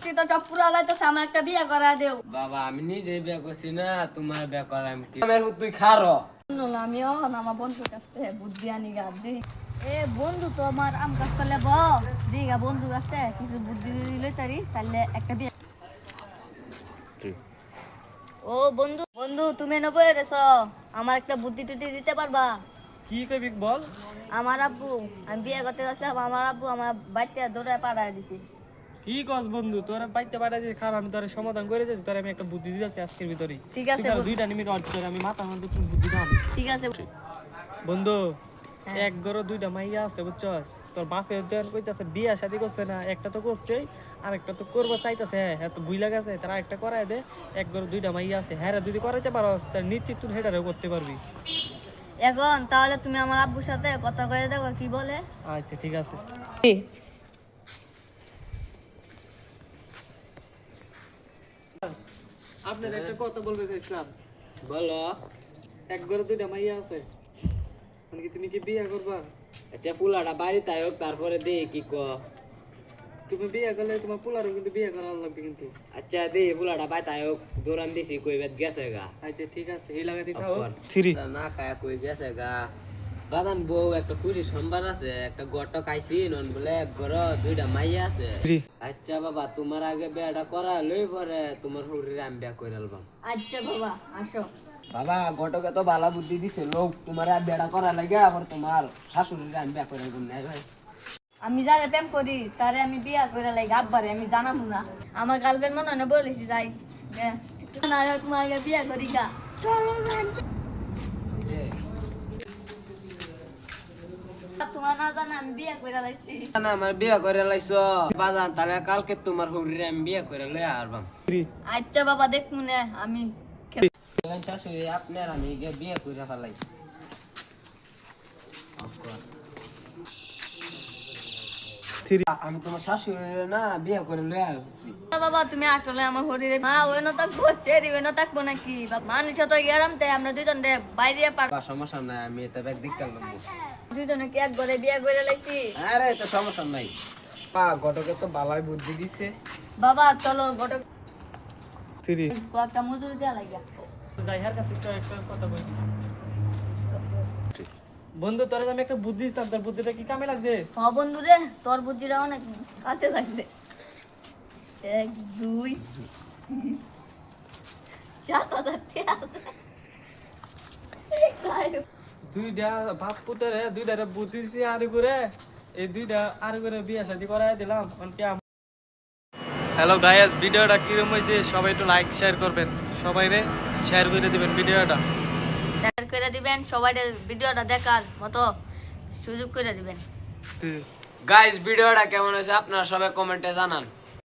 তুই তো সব পুরা লাইতেছে আমার একটা বিয়ে করা দেও। বাবা আমি নিজে বিয়ে করছি না তোমার বিয়ে করাম কি? তুই খারো আমিও আমার বন্ধুর কাছ থেকে বুদ্ধি আনি গা দি। এ বন্ধু তো আমার আম গাছ তলে ব। দিগা বন্ধু কাছে কিছু বুদ্ধি দিলে তারি তাহলে একটা বিয়ে। ও বন্ধু বন্ধু তুমি নেব রেছ আমার একটা বুদ্ধি টুদ্ধি দিতে পারবা? কি কবি বল। আমার আব্বু আমি বিয়ে করতে যাচ্ছিলাম আমার আব্বু আমার বাড়িতে দৌড়ে পাড়ায় দিছি। কি কস বন্ধু তোরা পাইতে পারা যে খারাপ আমি তোর সমাধান করে দিয়েছি তোর আমি একটা বুদ্ধি দিয়েছি আজকের ভিতরে ঠিক আছে দুইটা নিমিট অর্জন আমি মাথা মধ্যে বুদ্ধি দাম ঠিক আছে। বন্ধু হ্যাঁ। এক গরো দুইটা মাইয়া আছে বুঝছস? তোর বাপের দেন কইতাছে বিয়া শাদি করছে না একটা তো করছে আর একটা তো করব চাইতাছে হ্যাঁ হ্যাঁ তো বুইলা গেছে তারা একটা করায় দে এক গরো দুইটা মাইয়া আছে হ্যাঁ যদি করাইতে পারো তার নিশ্চিত তুই হেটারেও করতে পারবি। এখন তাহলে তুমি আমার আব্বুর সাথে কথা কয়ে দেখো কি বলে? আচ্ছা ঠিক আছে। আপনার একটা কথা বলবে চাইছিলাম। বলো। এক গরো দুইটা মাইয়া আছে। মানে কি তুমি কি বিয়া করবা? আচ্ছা পুলাটা বাড়িতে হোক তারপরে দে কি ক তুমি বিয়া করলে তোমার পোলারও কিন্তু বিয়া করা লাগবে কিন্তু। আচ্ছা দে পুলাটা বাইতে হোক দৌড়ান দিছি কই বেদ গেছে গা। আচ্ছা ঠিক আছে এই লাগা দিতে অপর। না খায় কই গেছে গা। বাদান বউ একটা খুশি সম্বার আছে একটা গট খাইছি নন বলে এক ঘর দুইটা মাইয়া আছে। আচ্ছা বাবা তোমার আগে বিয়াটা করা লই পরে তোমার শরীরে আমি বিয়া করে আলবাম আচ্ছা বাবা আসো। বাবা ঘটকে তো ভালো বুদ্ধি দিছে লোক তোমার আর বেড়া করা লাগে আবার তোমার শাশুড়ির আমি বিয়া করে আলবাম নাই ভাই। আমি যারে প্রেম করি তারে আমি বিয়া করে লাগে আব্বারে আমি জানাম না। আমার গার্লফ্রেন্ড মনে হয় বলেছি যাই। না তোমার আগে বিয়া করি গা। তোমার না জানা আমি বিয়া করে লাইছি না আমার বিয়া করে লাইছ। বাজান তাহলে কালকে তোমার হুড়ির আমি বিয়া করে লই আরবাম আচ্ছা বাবা দেখ মনে আমি শাশুড়ি আপনার আমি বিয়া করে ফেলাই। আমি তোমার শাশুড়ি না বিয়ে করে লই আসছি। বাবা তুমি আসলে আমার শরীরে মা ওই না থাকব চেরি ওই না থাকব নাকি? বাপ, মানুষ তো গেলাম তাই আমরা দুজন রে বাইরে পার সমস্যা নাই আমি এটা ব্যাগ দিক করলাম দুজনে কি এক ঘরে বিয়ে করে লাইছি? আরে তো সমস্যা নাই। পা ঘটকে তো বালাই বুদ্ধি দিছে। বাবা চলো বড় থ্রি। কয়েকটা মজুরি দেওয়া লাগিয়া যাইহার কাছে একটু একটা কথা বলি। বন্ধু তোর আমি একটা বুদ্ধি দিতাম তোর বুদ্ধিটা কি কামে লাগছে? হ বন্ধু রে তোর বুদ্ধিটা অনেক কাছে লাগবে। এক দুই। চার হাজার টাকা আছে। গায়ে- দুইটা বাপ পুতের দুইটা বুদ্ধি দিছি আর করে। এই দুইটা আর করে বিয়ে শাদি করাই দিলাম অনকে হ্যালো গাইস ভিডিওটা কিরম হয়েছে সবাই একটু লাইক শেয়ার করবেন। সবাই রে শেয়ার করে দিবেন ভিডিওটা। করে দিবেন, সবাই ভিডিওটা দেখার মতো সুযোগ করে দিবেন। গাইস ভিডিওটা কেমন হয়েছে? আপনারা সবাই কমেন্টে জানান।